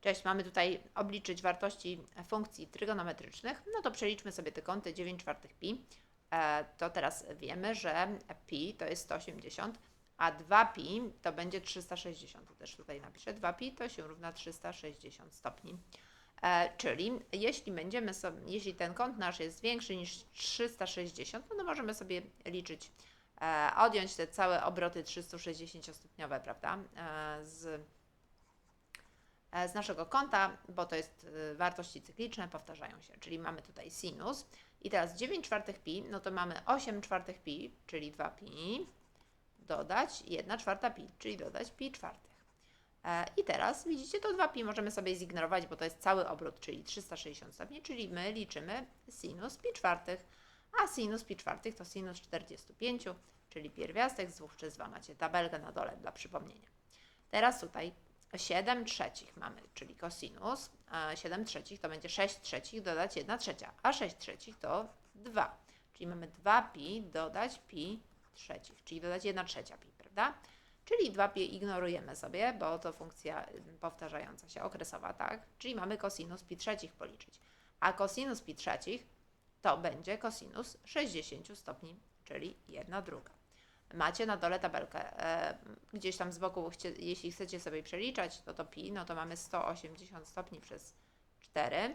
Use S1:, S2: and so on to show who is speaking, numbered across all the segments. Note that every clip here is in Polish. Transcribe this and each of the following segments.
S1: Cześć, mamy tutaj obliczyć wartości funkcji trygonometrycznych. No to przeliczmy sobie te kąty 9 czwartych pi. E, to teraz wiemy, że pi to jest 180, a 2pi to będzie 360. To też tutaj napiszę. 2pi to się równa 360 stopni. E, czyli jeśli będziemy sobie, jeśli ten kąt nasz jest większy niż 360, no to możemy sobie liczyć, e, odjąć te całe obroty 360-stopniowe, prawda, z z naszego kąta, bo to jest e, wartości cykliczne, powtarzają się. Czyli mamy tutaj sinus i teraz 9 czwartych pi, no to mamy 8 czwartych pi, czyli 2 pi, dodać 1 czwarta pi, czyli dodać pi czwartych. E, I teraz widzicie, to 2 pi możemy sobie zignorować, bo to jest cały obrót, czyli 360 stopni, czyli my liczymy sinus pi czwartych, a sinus pi czwartych to sinus 45, czyli pierwiastek z 2 przez 2. Macie tabelkę na dole dla przypomnienia. Teraz tutaj 7 trzecich mamy, czyli cosinus. a 7 trzecich to będzie 6 trzecich dodać 1 trzecia, a 6 trzecich to 2. Czyli mamy 2pi dodać pi trzecich, czyli dodać 1 trzecia pi, prawda? Czyli 2pi ignorujemy sobie, bo to funkcja y, powtarzająca się, okresowa, tak? Czyli mamy cosinus pi trzecich policzyć. A cosinus pi trzecich to będzie cosinus 60 stopni, czyli 1 druga. Macie na dole tabelkę. E, gdzieś tam z boku, jeśli chcecie sobie przeliczać, to to pi, no to mamy 180 stopni przez 4.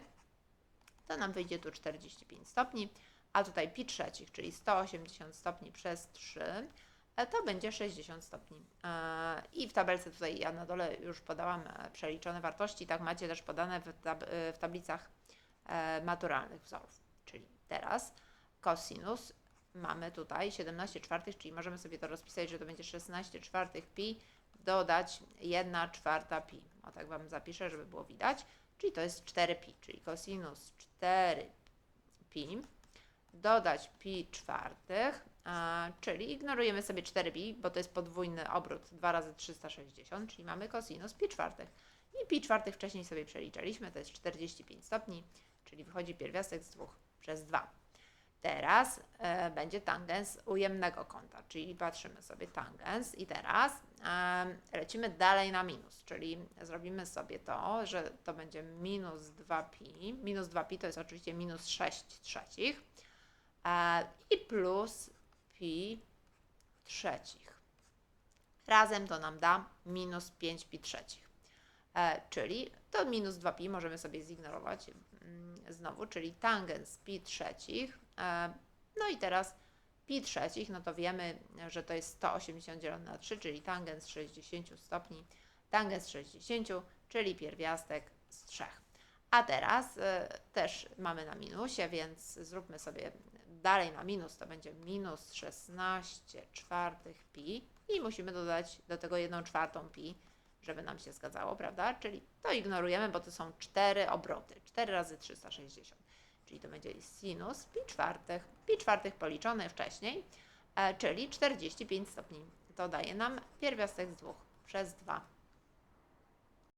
S1: To nam wyjdzie tu 45 stopni. A tutaj pi trzecich, czyli 180 stopni przez 3, e, to będzie 60 stopni. E, I w tabelce tutaj ja na dole już podałam przeliczone wartości. Tak macie też podane w, tab w tablicach maturalnych wzorów. Czyli teraz cosinus mamy tutaj 17 czwartych, czyli możemy sobie to rozpisać, że to będzie 16 czwartych pi dodać 1 czwarta pi. O tak Wam zapiszę, żeby było widać. Czyli to jest 4 pi, czyli cosinus 4 pi dodać pi czwartych, czyli ignorujemy sobie 4 pi, bo to jest podwójny obrót 2 razy 360, czyli mamy cosinus pi czwartych. I pi czwartych wcześniej sobie przeliczaliśmy, to jest 45 stopni, czyli wychodzi pierwiastek z 2 przez 2. Teraz e, będzie tangens ujemnego kąta, czyli patrzymy sobie tangens i teraz e, lecimy dalej na minus, czyli zrobimy sobie to, że to będzie minus 2pi, minus 2pi to jest oczywiście minus 6 trzecich e, i plus pi trzecich. Razem to nam da minus 5 pi trzecich. E, czyli to minus 2pi możemy sobie zignorować mm, znowu, czyli tangens pi trzecich. E, no i teraz pi trzecich, no to wiemy, że to jest 180 dzielone na 3, czyli tangens 60 stopni, tangens 60, czyli pierwiastek z 3. A teraz e, też mamy na minusie, więc zróbmy sobie dalej na minus, to będzie minus 16 czwartych pi i musimy dodać do tego 1 czwartą pi, żeby nam się zgadzało, prawda? Czyli to ignorujemy, bo to są 4 obroty. 4 razy 360. Czyli to będzie sinus pi czwartych, pi czwartych policzone wcześniej, e, czyli 45 stopni. To daje nam pierwiastek z 2 przez 2